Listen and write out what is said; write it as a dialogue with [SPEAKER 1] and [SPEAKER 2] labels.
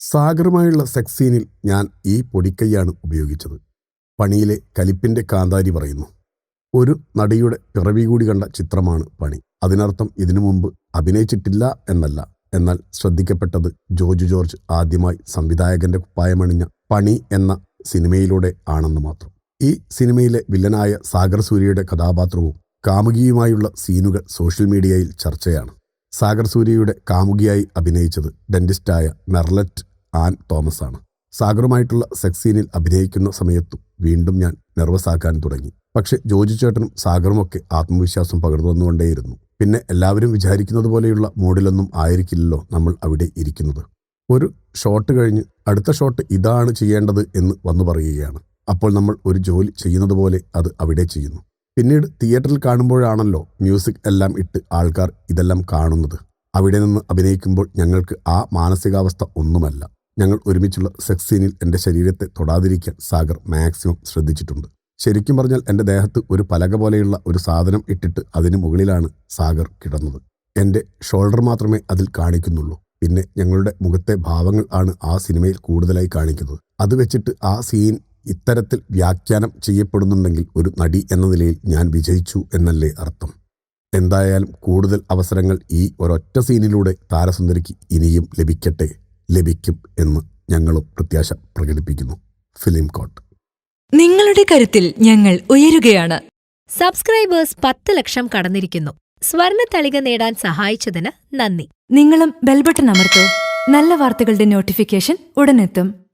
[SPEAKER 1] സാഗറുമായുള്ള sex സീനിൽ ഞാൻ ഈ പൊടിക്കൈയാണ് ഉപയോഗിച്ചത്. പണിയിലെ കലിപ്പിന്റെ കാന്താരി പറയുന്നു. ഒരു നടിയുടെ പിറവി കൂടി കണ്ട ചിത്രമാണ് പണി. അതിനർത്ഥം ഇതിനു മുമ്പ് അഭിനയിച്ചിട്ടില്ല എന്നല്ല. എന്നാൽ ശ്രദ്ധിക്കപ്പെട്ടത് ജോർജ് ജോർജ് ആദ്യമായി സംവിധായകന്റെ കുപ്പായമണിഞ്ഞ പണി എന്ന സിനിമയിലൂടെ ആണെന്ന് മാത്രം. ഈ സിനിമയിലെ വില്ലനായ സാഗർ സൂര്യയുടെ കഥാപാത്രവും കാമുകിയുമായുള്ള സീനുകൾ സോഷ്യൽ മീഡിയയിൽ ചർച്ചയാണ്. സാഗർ സൂര്യയുടെ കാമുകിയായി അഭിനയിച്ചത് ഡെന്റിസ്റ്റായ മെർലറ്റ് ആൻ തോമസ് ആണ് സാഗറുമായിട്ടുള്ള സെക്സ് സീനിൽ അഭിനയിക്കുന്ന സമയത്തും വീണ്ടും ഞാൻ നെർവസ് ആക്കാൻ തുടങ്ങി. പക്ഷെ ജോജി ചേട്ടനും സാഗറുമൊക്കെ ആത്മവിശ്വാസം പകർന്നു വന്നുകൊണ്ടേയിരുന്നു പിന്നെ എല്ലാവരും വിചാരിക്കുന്നത് പോലെയുള്ള മൂഡിലൊന്നും ആയിരിക്കില്ലല്ലോ നമ്മൾ അവിടെ ഇരിക്കുന്നത്. ഒരു ഷോട്ട് കഴിഞ്ഞ് അടുത്ത ഷോട്ട് ഇതാണ് ചെയ്യേണ്ടത് എന്ന് വന്നു പറയുകയാണ്. അപ്പോൾ നമ്മൾ ഒരു ജോലി ചെയ്യുന്നത് പോലെ അത് അവിടെ ചെയ്യുന്നു. പിന്നീട് തിയേറ്ററിൽ കാണുമ്പോഴാണല്ലോ മ്യൂസിക് എല്ലാം ഇട്ട് ആൾക്കാർ ഇതെല്ലാം കാണുന്നത്. അവിടെ നിന്ന് അഭിനയിക്കുമ്പോൾ ഞങ്ങൾക്ക് ആ മാനസികാവസ്ഥ ഒന്നുമല്ല. ഞങ്ങൾ ഒരുമിച്ചുള്ള സെക്സ് സീനിൽ എന്റെ ശരീരത്തെ തൊടാതിരിക്കാൻ സാഗർ മാക്സിമം ശ്രദ്ധിച്ചിട്ടുണ്ട്. ശരിക്കും പറഞ്ഞാൽ എന്റെ ദേഹത്ത് ഒരു പലക പോലെയുള്ള ഒരു സാധനം ഇട്ടിട്ട് അതിന് മുകളിലാണ് സാഗർ കിടന്നത്. എന്റെ ഷോൾഡർ മാത്രമേ അതിൽ കാണിക്കുന്നുള്ളൂ. പിന്നെ ഞങ്ങളുടെ മുഖത്തെ ഭാവങ്ങൾ ആണ് ആ സിനിമയിൽ കൂടുതലായി കാണിക്കുന്നത്. അത് വെച്ചിട്ട് ആ സീൻ ഇത്തരത്തിൽ വ്യാഖ്യാനം ചെയ്യപ്പെടുന്നുണ്ടെങ്കിൽ ഒരു നടി എന്ന നിലയിൽ ഞാൻ വിജയിച്ചു എന്നല്ലേ അർത്ഥം. എന്തായാലും കൂടുതൽ അവസരങ്ങൾ ഈ ഒരൊറ്റ സീനിലൂടെ താരസുന്ദരിക്ക് ഇനിയും ലഭിക്കട്ടെ ലഭിക്കും എന്ന് ഞങ്ങളും പ്രത്യാശ പ്രകടിപ്പിക്കുന്നു. ഫിലിം കോട്ട്.
[SPEAKER 2] നിങ്ങളുടെ കരുത്തിൽ ഞങ്ങൾ ഉയരുകയാണ്.
[SPEAKER 3] സബ്സ്ക്രൈബേഴ്സ് പത്ത് ലക്ഷം കടന്നിരിക്കുന്നു. സ്വർണ തളിക നേടാൻ സഹായിച്ചതിന് നന്ദി.
[SPEAKER 2] നിങ്ങളും ബെൽബട്ടൺ അമർത്തോ. നല്ല വാർത്തകളുടെ നോട്ടിഫിക്കേഷൻ ഉടനെത്തും.